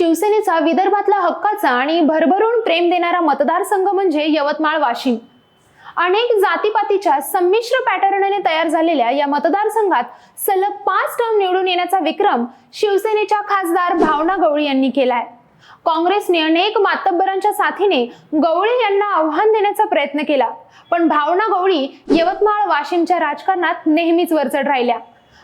शिवसेनेचा विदर्भातला हक्काचा आणि भरभरून प्रेम देणारा मतदारसंघ म्हणजे यवतमाळ वाशिम. अनेक जातीपातीच्या संमिश्र पॅटर्नने तयार झालेल्या या मतदारसंघात सलग पाच टर्म निवडून येण्याचा विक्रम शिवसेनेच्या खासदार भावना गवळी यांनी केलाय. काँग्रेसने अनेक मातब्बरांच्या साथीने गवळी यांना आव्हान देण्याचा प्रयत्न केला पण भावना गवळी यवतमाळ वाशिमच्या राजकारणात नेहमीच वरचढ राहिल्या.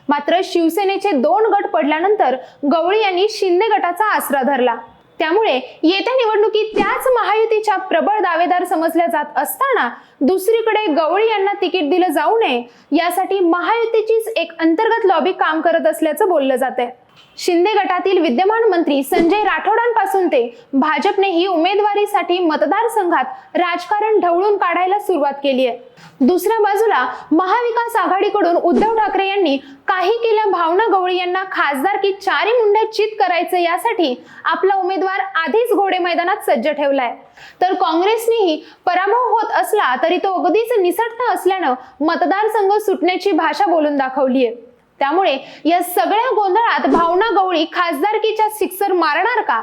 मात्र शिवसेनेचे दोन गट पडल्यानंतर गवळी यांनी शिंदे गटाचा आसरा धरला. त्यामुळे येत्या निवडणुकीत त्याच महायुतीच्या प्रबळ दावेदार समजल्या जात असताना दुसरीकडे गवळी यांना तिकीट दिलं जाऊ नये यासाठी महायुतीचीच एक अंतर्गत लॉबी काम करत असल्याचं बोललं जात आहे शिंदे गटातील विद्यमान मंत्री संजय राठोडांपासून ते भाजपनेही उमेदवारीसाठी मतदारसंघात राजकारण ढवळून काढायला सुरुवात केली आहे. दुसऱ्या बाजूला महाविकास आघाडीकडून उद्धव ठाकरे यांनी काही केल्या भावना गवळी यांना खासदार की चारी मुंड्या चित करायचं यासाठी आपला उमेदवार आधीच घोडे मैदानात सज्ज ठेवलाय. तर काँग्रेसनेही पराभव होत असला तरी तो अगदीच निसटता असल्यानं मतदारसंघ सुटण्याची भाषा बोलून दाखवली आहे त्यामुळे या सगळ्या गोंधळात भावना गवळी खासदारकीच्या सिक्सर मारणार का?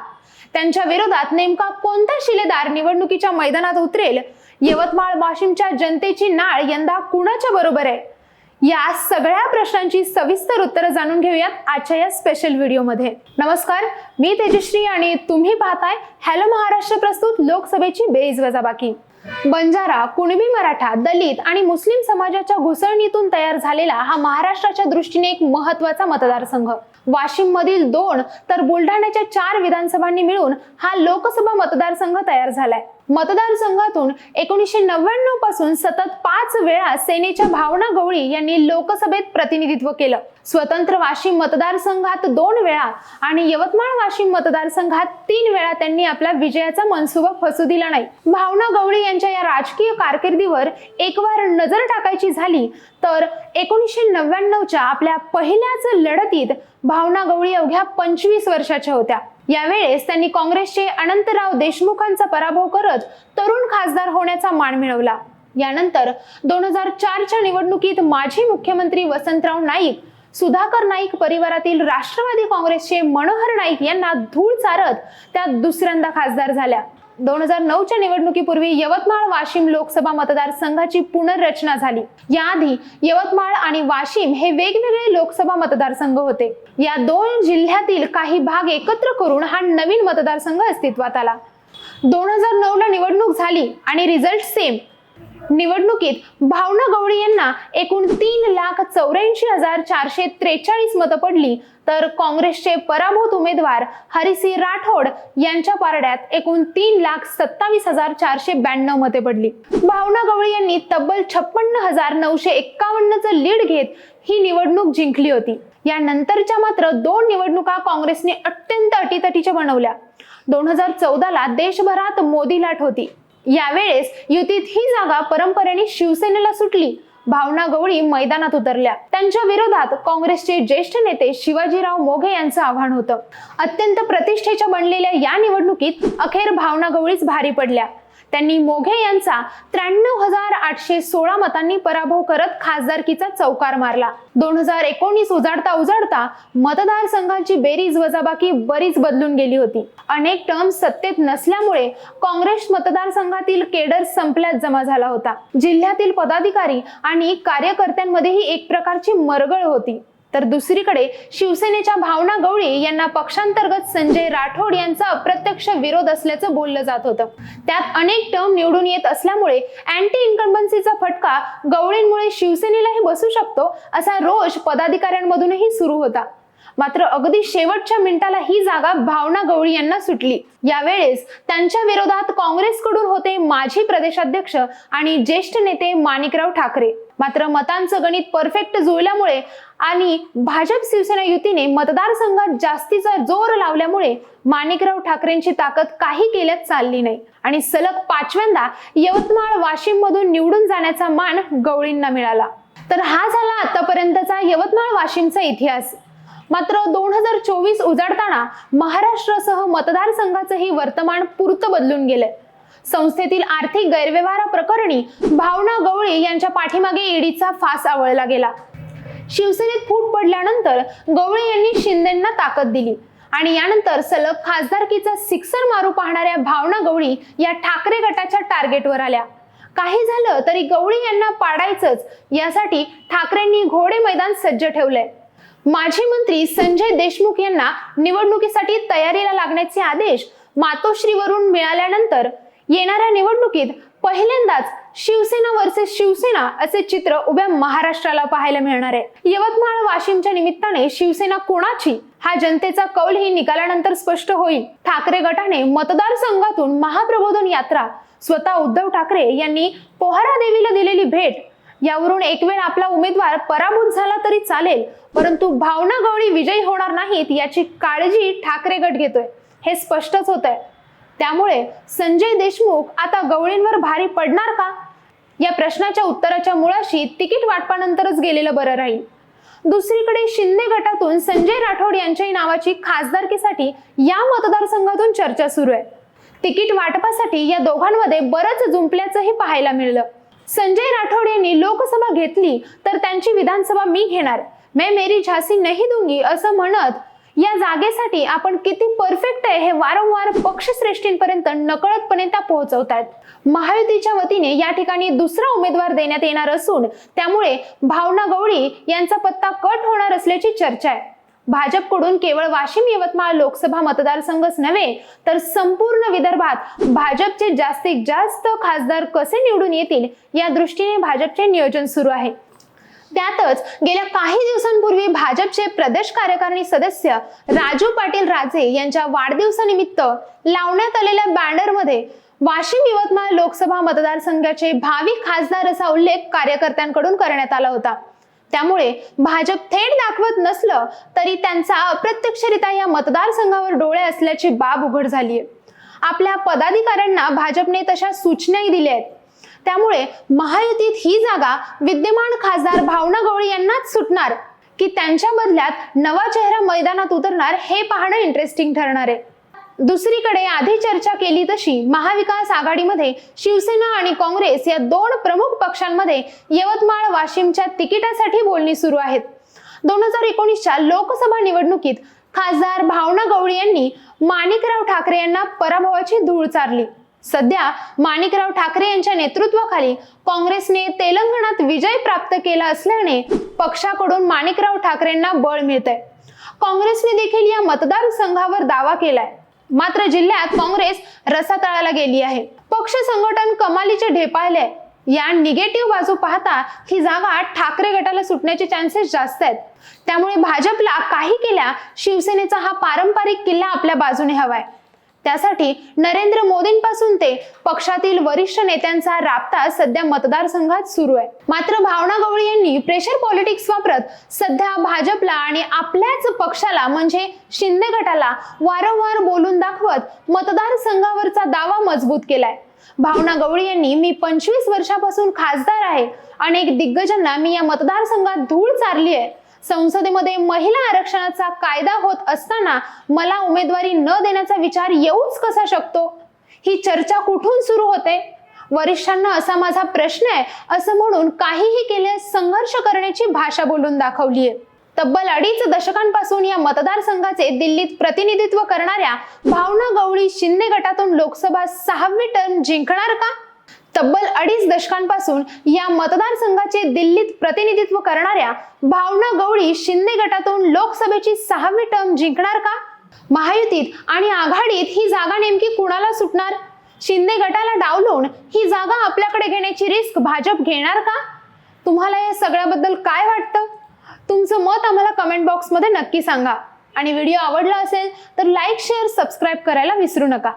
त्यांच्या विरोधात नेमका कोणता शिलेदार निवडणुकीच्या मैदानात उतरेल? यवतमाळ वाशिमच्या जनतेची नाळ यंदा कुणाच्या बरोबर आहे? या सगळ्या प्रश्नांची सविस्तर उत्तरं जाणून घेऊयात आजच्या या स्पेशल व्हिडिओमध्ये नमस्कार मी तेजश्री आणि तुम्ही पाहताय हॅलो महाराष्ट्र प्रस्तुत लोकसभेची बेईज वजाबाकी बंजारा कुणबी मराठा दलित आणि मुस्लिम समाजाच्या घुसळणीतून तयार झालेला हा महाराष्ट्राच्या दृष्टीने एक महत्त्वाचा मतदारसंघ. वाशिम मधील दोन तर बुलढाण्याच्या चार विधानसभांनी मिळून हा लोकसभा मतदारसंघ तयार झालाय. मतदारसंघातून एकोणीसशे नव्याण्णवपासून सतत पाच वेळा सेनेच्या भावना गवळी यांनी लोकसभेत प्रतिनिधित्व केलं. स्वतंत्र वाशिम मतदारसंघात दोन वेळा आणि यवतमाळ वाशिम मतदारसंघात तीन वेळा त्यांनी आपला विजयाचा मनसुबा फसू दिला नाही. भावना गवळी यांच्या या राजकीय कारकिर्दीवर एक वार नजर टाकायची झाली तर एकोणीसशे नव्याण्णवच्या आपल्या पहिल्याच लढतीत भावना गवळी अवघ्या पंचवीस वर्षाच्या होत्या. यावेळेस त्यांनी काँग्रेसचे अनंतराव देशमुखांचा पराभव करत तरुण खासदार होण्याचा मान मिळवला. यानंतर दोन हजार चारच्या निवडणुकीत माजी मुख्यमंत्री वसंतराव नाईक सुधाकर नाईक परिवारातील राष्ट्रवादी काँग्रेसचे मनोहर नाईक यांना धूळ चारत त्या दुसऱ्यांदा खासदार झाल्या. दोन हजार नऊच्या निवडणुकीपूर्वी यवतमाळ वाशिम लोकसभा मतदारसंघाची पुनर्रचना झाली. याआधी यवतमाळ आणि वाशिम हे वेगवेगळे लोकसभा मतदारसंघ होते. या दोन जिल्ह्यातील काही भाग एकत्र करून हा नवीन मतदारसंघ अस्तित्वात आला. दोन हजार नऊ ला निवडणूक झाली आणि रिझल्ट सेम निवडणुकीत भावना गवळी यांना एकूण तीन लाख चौऱ्याऐंशी हजार चारशे त्रेचाळीस मतं पडली. तर काँग्रेसचे पराभूत उमेदवार हरिसिंह राठोड यांच्या पारड्यात एकूण तीन लाख सत्तावीस हजार चारशे ब्याण्णव मते पडली. भावना गवळी यांनी तब्बल छप्पन्न हजार नऊशे एक्कावन्नचं लीड घेत ही निवडणूक जिंकली होती. यानंतरच्या मात्र दोन निवडणुका काँग्रेसने अत्यंत अटीतटीच्या बनवल्या. दोन हजार चौदाला देशभरात मोदी लाट होती. यावेळेस युतीत ही जागा परंपरेने शिवसेनेला सुटली. भावना गवळी मैदानात उतरल्या. त्यांच्या विरोधात काँग्रेसचे ज्येष्ठ नेते शिवाजीराव मोघे यांचं आव्हान होतं. अत्यंत प्रतिष्ठेच्या बनलेल्या या निवडणुकीत अखेर भावना गवळीच भारी पडल्या. त्यांनी मोघे यांचा त्र्याण्णव हजार आठशे सोळा मतांनी पराभव करत खासदारकीचा चौकार मारला. दोन हजार एकोणीस उजाडता उजाडता मतदारसंघांची बेरीज वजाबाकी बरीच बदलून गेली होती. अनेक टर्म सत्तेत नसल्यामुळे काँग्रेस मतदारसंघातील केडर संपल्यात जमा झाला होता. जिल्ह्यातील पदाधिकारी आणि कार्यकर्त्यांमध्येही एक प्रकारची मरगळ होती. तर दुसरीकडे शिवसेनेच्या भावना गवळी यांना पक्षांतर्गत संजय राठोड यांचा अप्रत्यक्ष विरोध असल्याचं बोललं जात होतं. त्यात अनेक टर्म निवडून येत असल्यामुळे अँटी इन्कम्बन्सीचा फटका गवळींमुळे शिवसेनेलाही बसू शकतो असा रोष पदाधिकाऱ्यांमधूनही सुरू होता. मात्र अगदी शेवटच्या मिनिटाला ही जागा भावना गवळी यांना सुटली. यावेळेस त्यांच्या विरोधात काँग्रेसकडून होते माजी प्रदेशाध्यक्ष आणि ज्येष्ठ नेते माणिकराव ठाकरे. मात्र मतांचं गणित परफेक्ट जुळल्यामुळे आणि भाजप शिवसेना युतीने मतदारसंघात जास्तीचा जोर लावल्यामुळे माणिकराव ठाकरेंची ताकद काही केल्यात चालली नाही. आणि सलग पाचव्यांदा यवतमाळ वाशिम मधून निवडून जाण्याचा मान गवळींना मिळाला. तर हा झाला आतापर्यंतचा यवतमाळ वाशिमचा इतिहास. मात्र दोन हजार चोवीस उजाडताना महाराष्ट्रासह मतदारसंघाचंही वर्तमान पुरतं बदलून गेलंय. संस्थेतील आर्थिक गैरव्यवहाराप्रकरणी भावना गवळी यांच्या पाठीमागे ईडीचा फास आवळला गेला. शिवसेनेत फूट पडल्यानंतर गवळी यांनी शिंदेंना ताकद दिली आणि यानंतर सलग खासदारकीचा सिक्सर मारू पाहणाऱ्या भावना गवळी या ठाकरे गटाच्या टार्गेटवर आल्या. काही झालं तरी गवळी यांना पाडायचंच यासाठी ठाकरेंनी घोडे मैदान सज्ज ठेवलंय. माजी मंत्री संजय देशमुख यांना निवडणुकीसाठी तयारीला लागण्याचे आदेश मातोश्रीवरून मिळाल्यानंतर येणाऱ्या निवडणुकीत पहिल्यांदाच शिवसेना वर्सेस शिवसेना असे चित्र उभ्या महाराष्ट्राला पाहायला मिळणार आहे. यवतमाळ वाशिमच्या निमित्ताने शिवसेना कोणाची? हा जनतेचा कौल ही निकालानंतर स्पष्ट होईल. ठाकरे गटाने मतदारसंघातून महाप्रबोधन यात्रा स्वतः उद्धव ठाकरे यांनी पोहारा देवीला दिलेली भेट. यावरून एक वेळ आपला उमेदवार पराभूत झाला तरी चालेल परंतु भावना गवळी विजयी होणार नाहीत याची काळजी ठाकरे गट घेतोय. हे स्पष्टच होत आहे त्यामुळे संजय देशमुख आता गवळींवर भारी पडणार का? या प्रश्नाच्या उत्तराच्या मुळाशी तिकीट वाटपानंतरच गेलेलं बरं राहील. दुसरीकडे शिंदे गटातून संजय राठोड यांच्याही नावाची खासदारकीसाठी या मतदारसंघातून चर्चा सुरू आहे. तिकीट वाटपासाठी या दोघांमध्ये बरंच जुंपल्याचंही पाहायला मिळलं. संजय राठोड यांनी लोकसभा घेतली तर त्यांची विधानसभा मी घेणार. मैं मेरी झासी नाही दूंगी असं म्हणत या जागेसाठी आपण किती परफेक्ट आहे हे वारंवार पक्षश्रेष्ठींपर्यंत नकळतपणे त्या पोहोचवतात महायुतीच्या वतीने या ठिकाणी दुसरा उमेदवार देण्यात येणार असून त्यामुळे भावना गवळी यांचा पत्ता कट होणार असल्याची चर्चा आहे. भाजपकडून केवळ वाशिम यवतमाळ लोकसभा मतदारसंघच नव्हे तर संपूर्ण विदर्भात भाजपचे जास्तीत जास्त खासदार कसे निवडून येतील या दृष्टीने भाजपचे नियोजन सुरू आहे. त्यातच गेल्या काही दिवसांपूर्वी भाजपचे प्रदेश कार्यकारिणी सदस्य राजू पाटील राजे यांच्या वाढदिवसानिमित्त लावण्यात आलेल्या बॅनरमध्ये वाशिम यवतमाळ लोकसभा मतदारसंघाचे भावी खासदार असा उल्लेख कार्यकर्त्यांकडून करण्यात आला होता. त्यामुळे भाजप थेट दाखवत नसलं तरी त्यांचा अप्रत्यक्षरित्या या मतदारसंघावर डोळे असल्याची बाब उघड झाली आहे आपल्या पदाधिकाऱ्यांना भाजपने तशा सूचनाही दिल्या आहेत. त्यामुळे महायुतीत ही जागा विद्यमान खासदार भावना गवळी यांनाच सुटणार. की त्यांच्या बदल्यात नवा चेहरा मैदानात उतरणार हे पाहणं इंटरेस्टिंग ठरणार आहे. दुसरीकडे आधी चर्चा केली तशी महाविकास आघाडीमध्ये शिवसेना आणि काँग्रेस या दोन प्रमुख पक्षांमध्ये यवतमाळ वाशिमच्या तिकिटासाठी बोलणी सुरू आहेत. दोन हजार एकोणीसच्या लोकसभा निवडणुकीत खासदार भावना गवळी यांनी माणिकराव ठाकरे यांना पराभवाची धूळ चारली. सध्या माणिकराव ठाकरे यांच्या नेतृत्वाखाली काँग्रेसने तेलंगणात विजय प्राप्त केला असल्याने पक्षाकडून माणिकराव ठाकरेंना बळ मिळतंय. काँग्रेसने देखील या मतदारसंघावर दावा केलाय. मात्र जिल्ह्यात काँग्रेस रसातळाला गेली आहे. पक्ष संघटन कमालीचे ढेपाळले या निगेटिव्ह बाजू पाहता ही जागा ठाकरे गटाला सुटण्याचे चान्सेस जास्त आहेत. त्यामुळे भाजपला काही केल्या शिवसेनेचा हा पारंपरिक किल्ला आपल्या बाजूने हवाय. त्यासाठी नरेंद्र मोदींपासून ते पक्षातील वरिष्ठ नेत्यांचा राबता सध्या मतदारसंघात सुरू आहे. मात्र भावना गवळी यांनी प्रेशर पॉलिटिक्स वापरत सध्या भाजपला आणि आपल्याच पक्षाला म्हणजे शिंदे गटाला वारंवार बोलून दाखवत मतदारसंघावरचा दावा मजबूत केलाय. भावना गवळी यांनी मी पंचवीस वर्षापासून खासदार आहे. अनेक दिग्गजांना मी या मतदारसंघात धूळ चारली आहे. संसदेमध्ये महिला आरक्षणाचा कायदा होत असताना मला उमेदवारी न देण्याचा विचार येऊच कसा शकतो? ही चर्चा कुठून सुरू होते? वरिष्ठांना असा माझा प्रश्न आहे असं म्हणून काहीही केले संघर्ष करण्याची भाषा बोलून दाखवली आहे तब्बल अडीच दशकांपासून या मतदारसंघाचे दिल्लीत प्रतिनिधित्व करणाऱ्या भावना गवळी शिंदे गटातून लोकसभा सहावी टर्म जिंकणार का? तब्बल अडीच दशकांपासून या मतदारसंघाचे दिल्लीत प्रतिनिधित्व करणाऱ्या भावना गवळी शिंदे गटातून लोकसभेची सहावी टर्म जिंकणार का? महायुतीत आणि आघाडीत ही जागा नेमकी कुणाला सुटणार? शिंदे गटाला डावलून ही जागा आपल्याकडे घेण्याची रिस्क भाजप घेणार का? तुम्हाला या सगळ्याबद्दल काय वाटतं? तुमचं मत आम्हाला कमेंट बॉक्समध्ये नक्की सांगा. आणि व्हिडिओ आवडला असेल तर लाईक शेअर सबस्क्राईब करायला विसरू नका.